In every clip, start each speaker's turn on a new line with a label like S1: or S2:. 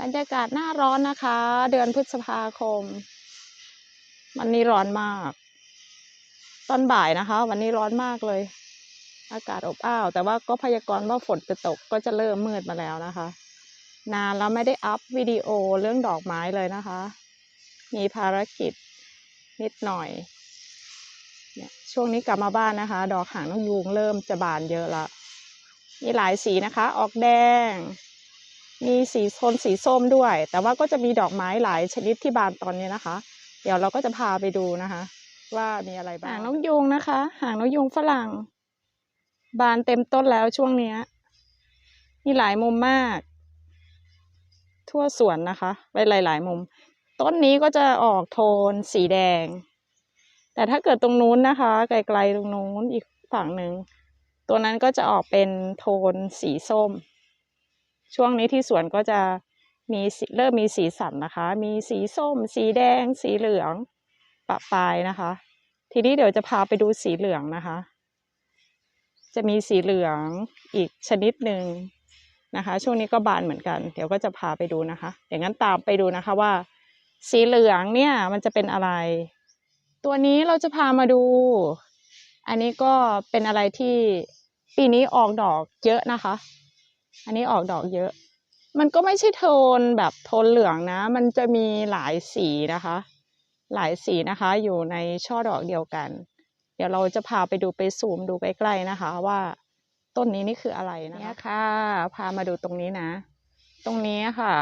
S1: บรรยากาศหน้าร้อนนะคะ เดือนพฤษภาคม วันนี้ร้อนมาก ตอนบ่ายนะคะ วันนี้ร้อนมากเลย อากาศอบอ้าว แต่ว่าก็พยากรณ์ว่าฝนจะตกก็จะเริ่มมืดมาแล้วนะคะ นานแล้วไม่ได้อัพวิดีโอเรื่องดอกไม้เลยนะคะ มีภารกิจนิดหน่อยเนี่ยช่วงนี้กลับมาบ้านนะคะ ดอกหางนกยูงเริ่มจะบานเยอะละมีหลายสีนะคะ ออกแดง มีสีโทนสีส้มด้วย แต่ว่าก็จะมีดอกไม้หลายชนิดที่บานตอนนี้นะคะ เดี๋ยวเราก็จะพาไปดูนะคะ ว่ามีอะไรบ้างหางนกยูงนะคะ หางนกยูงฝรั่ง บานเต็มต้นแล้วช่วงเนี้ยมีหลายมุมมาก ทั่วสวนนะคะไปหลาย ๆ มุม ต้นนี้ก็จะออกโทนสีแดง แต่ถ้าเกิดตรงนู้นนะคะ ไกลๆตรงนู้นอีกฝั่งหนึ่งตัวนั้นก็จะออกเป็นโทนสีส้ม ช่วงนี้ที่สวนก็จะมีเริ่มมีสีสันนะคะ มีสีส้ม สีแดง สีเหลืองปะปลายนะคะ ทีนี้เดี๋ยวจะพาไปดูสีเหลืองนะคะ จะมีสีเหลืองอีกชนิดหนึ่งนะคะ ช่วงนี้ก็บานเหมือนกัน เดี๋ยวก็จะพาไปดูนะคะ อย่างนั้นตามไปดูนะคะว่า สีเหลืองเนี่ยมันจะเป็นอะไร ตัวนี้เราจะพามาดู อันนี้ก็เป็นอะไรที่ปีนี้ออกดอกเยอะนะคะ อันนี้ออกดอกเยอะ มันก็ไม่ใช่โทนแบบโทนเหลืองนะ มันจะมีหลายสีนะคะ หลายสีนะคะ อยู่ในช่อดอกเดียวกัน เดี๋ยวเราจะพาไปดูไปซูมดูใกล้ๆนะคะ ว่าต้นนี้นี่คืออะไรนะคะเนี่ยค่ะ พามาดูตรงนี้นะ ตรงนี้ค่ะ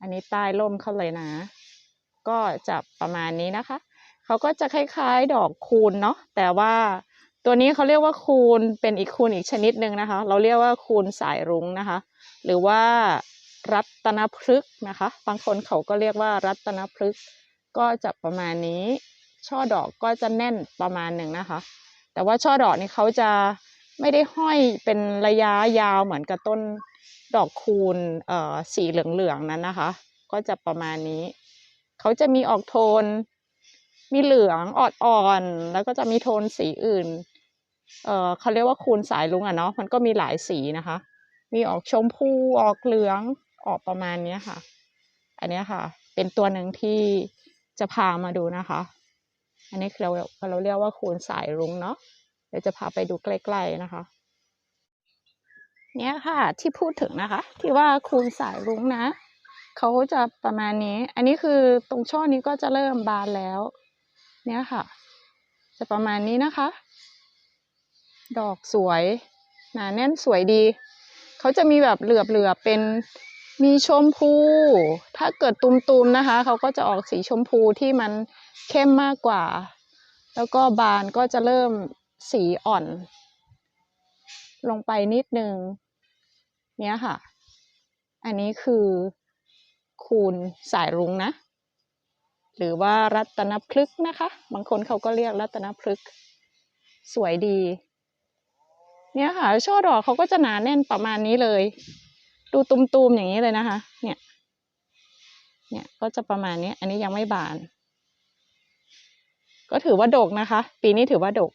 S1: อันนี้ใต้ร่มเขาเลยนะ ก็จะประมาณนี้นะคะ เขาก็จะคล้ายๆ ดอกคูณเนาะ แต่ว่า ตัวนี้เขาเรียกว่าคูณเป็นอีกคูณอีกชนิดหนึ่งนะคะ เราเรียกว่าคูณสายรุ้งนะคะ หรือว่ารัตนพฤกษ์นะคะ บางคนเขาก็เรียกว่ารัตนพฤกษ์ก็จะประมาณนี้ ช่อดอกก็จะแน่นประมาณหนึ่งนะคะ แต่ว่าช่อดอกนี่เขาจะไม่ได้ห้อยเป็นระยะยาวเหมือนกับต้นดอกคูณเอ่อสีเหลืองๆนั้นนะคะ ก็จะประมาณนี้ เขาจะมีออกโทน มีเหลืองอ่อนๆแล้วก็จะมีโทนสีอื่น เออเขาเรียกว่าคูณสายลุงอะเนาะมันก็มีหลายสีนะคะ มีออกชมพูออกเหลืองออกประมาณนี้ค่ะ อันนี้ค่ะ เป็นตัวหนึ่งที่จะพามาดูนะคะ อันนี้คือเราเราเรียกว่าคูณสายรุ้งเนาะเดี๋ยวจะพาไปดูใกล้ๆนะคะเนี่ยค่ะที่พูดถึงนะคะ ที่ว่าคูณสายรุ้งนะเขาจะประมาณนี้ อันนี้คือตรงช่อนี้ก็จะเริ่มบานแล้ว เนี่ยค่ะ จะประมาณนี้นะคะ ดอกสวยหนาแน่นสวยดี เขาจะมีแบบเหลือบๆเป็นมีชมพู ถ้าเกิดตุมๆนะคะ เขาก็จะออกสีชมพูที่มันเข้มมากกว่า แล้วก็บานก็จะเริ่มสีอ่อน ลงไปนิดนึง เนี่ยค่ะ อันนี้คือคูณสายรุ้งนะ หรือว่ารัตนพฤกษ์นะคะ บางคนเขาก็เรียกรัตนพฤกษ์สวยดี เนี่ยค่ะ ช่อดอกเขาก็จะหนาแน่นประมาณนี้เลย ดูตุมๆอย่างนี้เลยนะคะ เนี่ย เนี่ยก็จะประมาณนี้ อันนี้ยังไม่บาน ก็ถือว่าดกนะคะ ปีนี้ถือว่าดก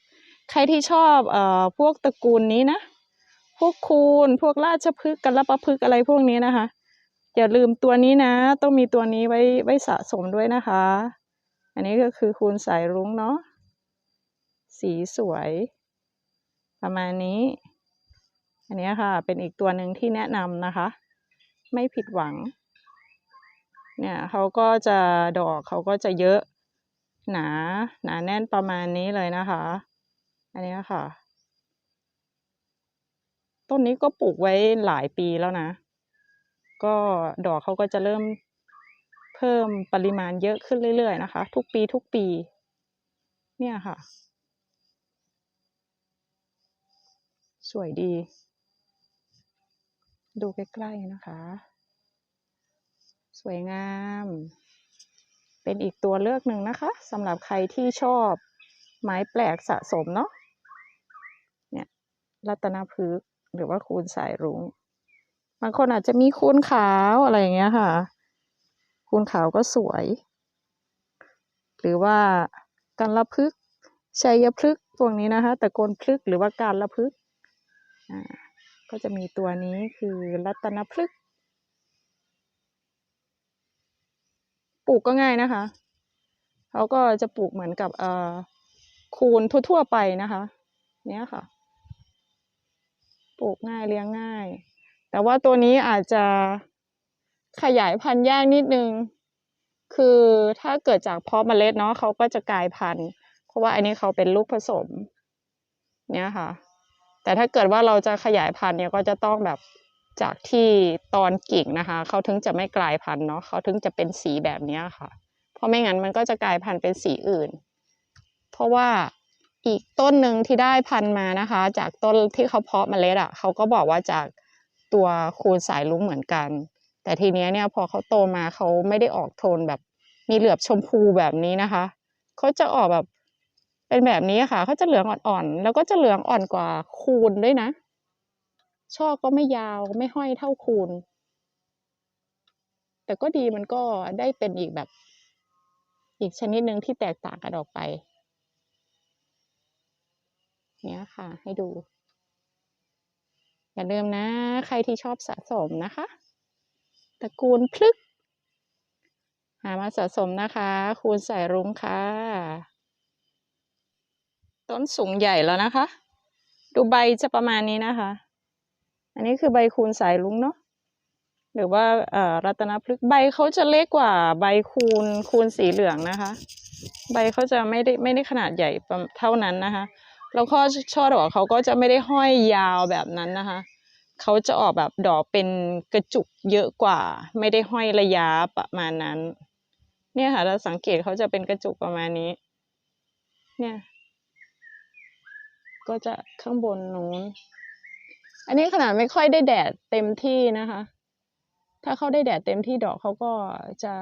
S1: ใครที่ชอบเอ่อพวกตระกูลนี้นะ พวกคูณพวกราชพฤกษ์กัลปะพฤกษ์อะไรพวกนี้นะคะ อย่าลืมตัวนี้นะ ต้องมีตัวนี้ไว้ไว้สะสมด้วยนะคะ อันนี้ก็คือคูณสายรุ้งเนาะ สีสวย ประมาณนี้ อันนี้ค่ะ เป็นอีกตัวหนึ่งที่แนะนำนะคะ ไม่ผิดหวัง เนี่ยเขาก็จะดอกเขาก็จะเยอะ หนาหนาแน่นประมาณนี้เลยนะคะ อันนี้ค่ะ ต้นนี้ก็ปลูกไว้หลายปีแล้วนะ ก็ดอกเขาก็จะเริ่มเพิ่มปริมาณเยอะขึ้นเรื่อยๆนะคะ ทุกปีทุกปี เนี่ยค่ะ สวยดี ดูใกล้ๆนะคะ สวยงาม เป็นอีกตัวเลือกหนึ่งนะคะสำหรับใครที่ชอบไม้แปลกสะสมเนาะเนี่ยรัตนพฤกษ์หรือว่าคูณสายรุ้งบางคนอาจจะมีคูณขาวอะไรอย่างเงี้ยค่ะ คูณขาวก็สวย หรือว่าการละพฤกชัยพฤกษ์พวกนี้นะคะตะโกนพฤกษ์หรือว่าการละพฤกษ์ อ่าก็จะมีตัวนี้คือรัตนพฤกษ์ลูกก็ง่ายนะคะเขาก็จะปลูกเหมือนกับเอ่อคูณทั่วๆไปนะคะ เนี้ยค่ะ ปลูกง่ายเลี้ยงง่าย แต่ว่าตัวนี้อาจจะขยายพันธุ์ยากนิดนึง คือถ้าเกิดจากเพาะเมล็ดเนาะเขาก็จะกลายพันธุ์ เพราะว่าอันนี้เขาเป็นลูกผสม เนี่ยค่ะ แต่ถ้าเกิดว่าเราจะขยายพันธุ์เนี่ยก็จะต้องแบบจากที่ตอนกิ่งนะคะเขาถึงจะไม่กลายพันธุ์เนาะเขาถึงจะเป็นสีแบบนี้ค่ะ เพราะไม่งั้นมันก็จะกลายพันธุ์เป็นสีอื่น เพราะว่าอีกต้นหนึ่งที่ได้พันธุ์มานะคะ จากต้นที่เขาเพาะเมล็ดอะเขาก็บอกว่าจากตัวคูณสายลุ้งเหมือนกัน แต่ทีเนี้ยเนี่ยพอเขาโตมาเขาไม่ได้ออกโทนแบบมีเหลือบชมพูแบบนี้นะคะเขาจะออกแบบ เป็นแบบนี้ค่ะเขาจะเหลืองอ่อนๆแล้วก็จะเหลืองอ่อนกว่าคูณด้วยนะ ช่อก็ไม่ยาวไม่ห้อยเท่าคูณแต่ก็ดีมันก็ได้เป็นอีกแบบ อีกชนิดหนึ่งที่แตกต่างกันออกไป เนี้ยค่ะ ให้ดู อย่าลืมนะ ใครที่ชอบสะสมนะคะตระกูลพลึก หามาสะสมนะคะ คูณสายรุ้งค่ะ ต้นสูงใหญ่แล้วนะคะ ดูใบจะประมาณนี้นะคะ อันนี้คือใบคูณสายรุ้งเนาะหรือว่าอ่อรัตนพฤกษ์ใบเขาจะเล็กกว่าใบคูณคูณสีเหลืองนะคะ ใบเขาจะไม่ได้ไม่ได้ขนาดใหญ่เท่านั้นนะคะ แล้วก็ช่อดอกเขาก็จะไม่ได้ห้อยยาวแบบนั้นนะคะเขาจะออกแบบดอกเป็นกระจุกเยอะกว่า ไม่ได้ห้อยระยะประมาณนั้น เนี่ยค่ะเราสังเกตเขาจะเป็นกระจุกประมาณนี้ เนี่ย ก็จะข้างบนนู้น อันนี้ขนาดไม่ค่อยได้แดดเต็มที่นะคะ ถ้าเขาได้แดดเต็มที่ดอกเขาก็จะ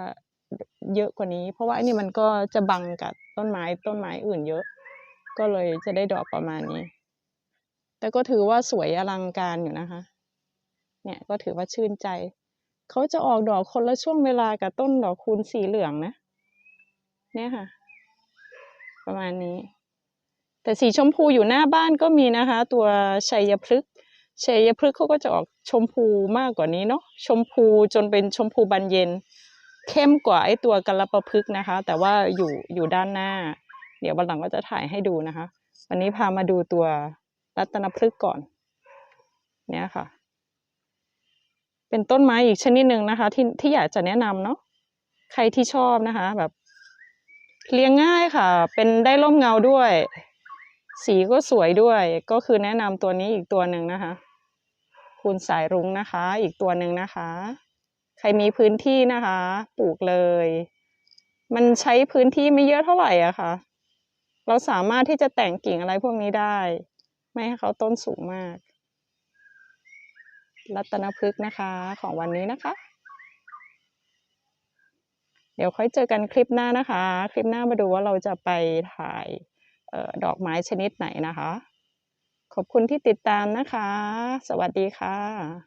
S1: เยอะกว่านี้ เพราะว่าอันนี้มันก็จะบังกับต้นไม้ต้นไม้อื่นเยอะ ก็เลยจะได้ดอกประมาณนี้ แต่ก็ถือว่าสวยอลังการอยู่นะคะ เนี่ยก็ถือว่าชื่นใจ เขาจะออกดอกคนละช่วงเวลากับต้นดอกคูณสีเหลืองนะ เนี่ยค่ะ ประมาณนี้ แต่สีชมพูอยู่หน้าบ้านก็มีนะคะ ตัวชัยพฤกษ์ชัยพฤกษ์เขาก็จะออกชมพูมากกว่านี้เนาะชมพูจนเป็นชมพูบานเย็น เข้มกว่าไอ้ตัวกัลปะพฤกษ์นะคะ แต่ว่าอยู่อยู่ด้านหน้า เดี๋ยววันหลังก็จะถ่ายให้ดูนะคะ วันนี้พามาดูตัวรัตนพฤกษ์ก่อน เนี่ยค่ะ เป็นต้นไม้อีกชนิดหนึ่งนะคะ ที่ที่อยากจะแนะนำเนาะใครที่ชอบนะคะ แบบเลี้ยงง่ายค่ะ เป็นได้ร่มเงาด้วย สีก็สวยด้วยก็คือแนะนำตัวนี้อีกตัวหนึ่งนะคะคูณสายรุ้งนะคะ อีกตัวหนึ่งนะคะ ใครมีพื้นที่นะคะ ปลูกเลย มันใช้พื้นที่ไม่เยอะเท่าไหร่อะค่ะ เราสามารถที่จะแต่งกิ่งอะไรพวกนี้ได้ ไม่ให้เขาต้นสูงมาก รัตนพฤกษ์นะคะของวันนี้นะคะ เดี๋ยวค่อยเจอกันคลิปหน้านะคะ คลิปหน้ามาดูว่าเราจะไปถ่าย ดอกไม้ชนิดไหนนะคะ ขอบคุณที่ติดตามนะคะ สวัสดีค่ะ